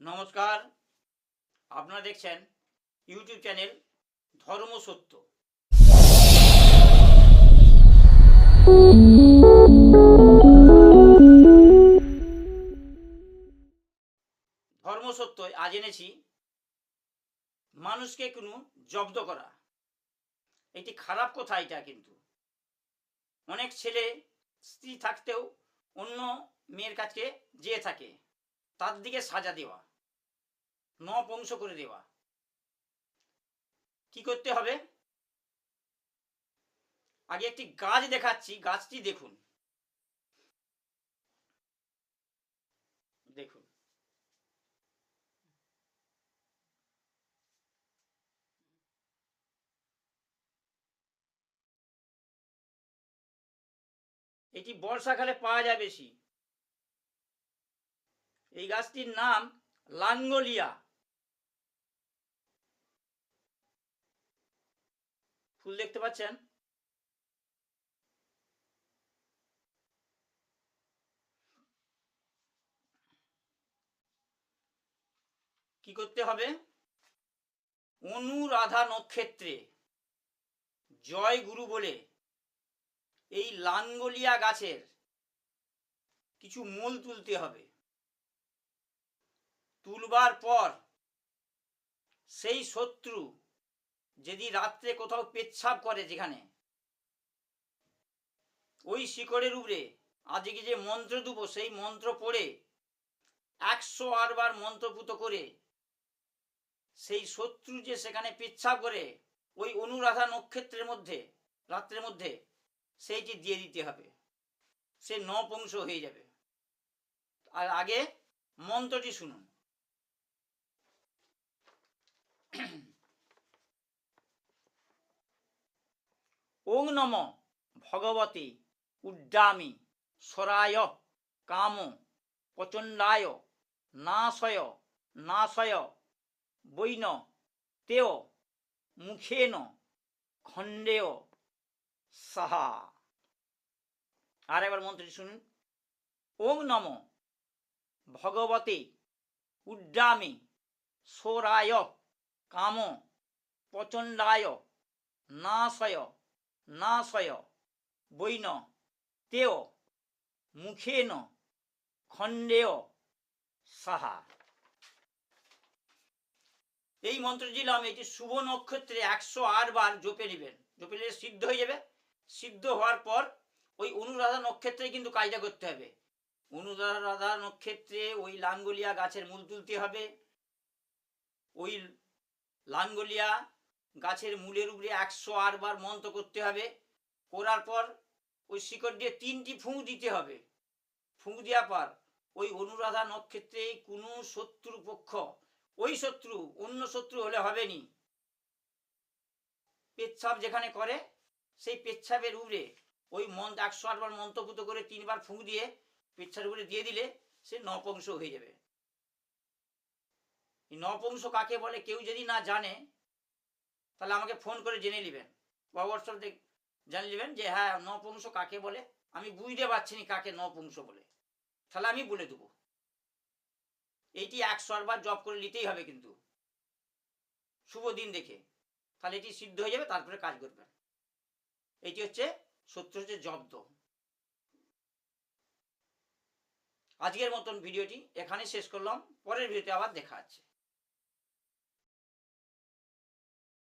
নমস্কার। আপনারা দেখছেন ইউটিউব চ্যানেল ধর্ম সত্য। ধর্ম সত্য, আজ এনেছি মানুষকে কোনো জব্দ করা। এটি খারাপ কথা এটা কিন্তু। অনেক ছেলে স্ত্রী থাকতেও অন্য মেয়ের কাছে যেয়ে থাকে। তার দিকে সাজা দেওয়া। নপংস করে দেওয়া। কি করতে হবে? আগে একটি গাছ দেখাচ্ছি, গাছটি দেখুন। দেখুন। এটি বর্ষাকালে পাওয়া যায় বেশি। এই গাছটির নাম লাঙ্গলিয়া। ফুল দেখতে পাচ্ছেন? কি করতে হবে? অনুরাধা নক্ষত্রে জয় গুরু বলে এই লাঙ্গলিয়া গাছের কিছু মূল তুলতে হবে। তুলবার পর সেই শত্রু যদি রাত্রে কোথাও পেচ্ছাপ করে যেখানে, ওই শিকড়ের উপরে, আজকে যে মন্ত্র দেবো, সেই মন্ত্র পড়ে একশো বার মন্ত্রপুত করে সেই শত্রু যে সেখানে পেচ্ছাপ করে, ওই অনুরাধা নক্ষত্রের মধ্যে, রাত্রের মধ্যে, সেইটি দিয়ে দিতে হবে। সে নপংস হয়ে যাবে। আর আগে মন্ত্রটি শুনুন। ওং নম ভগবতী উড্ডামি সরায় কাম প্রচণ্ডায় নাশয় নাশয় বৈন তেয় মুখেন খণ্ডেয় সাহা। আর একবার মন্ত্রটি শুনুন। ওং নম ভগবতে উড্ডামি সোরায় কাম প্রচণ্ডায় নাশয় নাশয় বৈন, তেয়, মুখেন, খণ্ডেয়, সাহা। এই মন্ত্রটি নাম এটি শুভ নক্ষত্রে একশো আট বার জপে নেবেন। জপে নিলে সিদ্ধ হয়ে যাবে। সিদ্ধ হওয়ার পর ওই অনুরাধা নক্ষত্রে কিন্তু কাজটা করতে হবে। অনুরাধা নক্ষত্রে ওই লাঙ্গলিয়া গাছের মূল তুলতে হবে। ওই লাঙ্গলিয়া গাছের মূলের উপরে একশো আট বার মন্ত্র করতে হবে। করার পর ওই শিকড় দিয়ে তিনটি ফুঁ দিতে হবে। ফুঁ দেওয়ার পর ওই অনুরাধা নক্ষত্রে কোনো শত্রু পক্ষ, ওই শত্রু অন্য শত্রু হলে হবে নি। পেচ্ছাপ যেখানে করে, সেই পেচ্ছাপের উপরে ওই মন একশো আটবার মন্ত্রপুত করে তিনবার ফুঁক দিয়ে পেচ্ছার উপরে দিয়ে দিলে সে নপংস হয়ে যাবে। নপংস কাকে বলে? কেউ যদি না জানে তাহলে আমাকে ফোন করে জেনে নেবেন। বা দেখ জানিয়ে নেবেন যে হ্যাঁ নপংস কাকে বলে? আমি বুঝতে পারছি না কাকে নপংস বলে। তাহলে আমি বলে দেবো। এইটি একশো বার জব করে নিতেই হবে কিন্তু। শুভ দিন দেখে। তাহলে এটি সিদ্ধ হয়ে যাবে, তারপরে কাজ করবেন। এটি হচ্ছে সত্য হচ্ছে জব্দ। আজকের মতন ভিডিওটি এখানে শেষ করলাম। পরের ভিডিওতে আবার দেখা আছে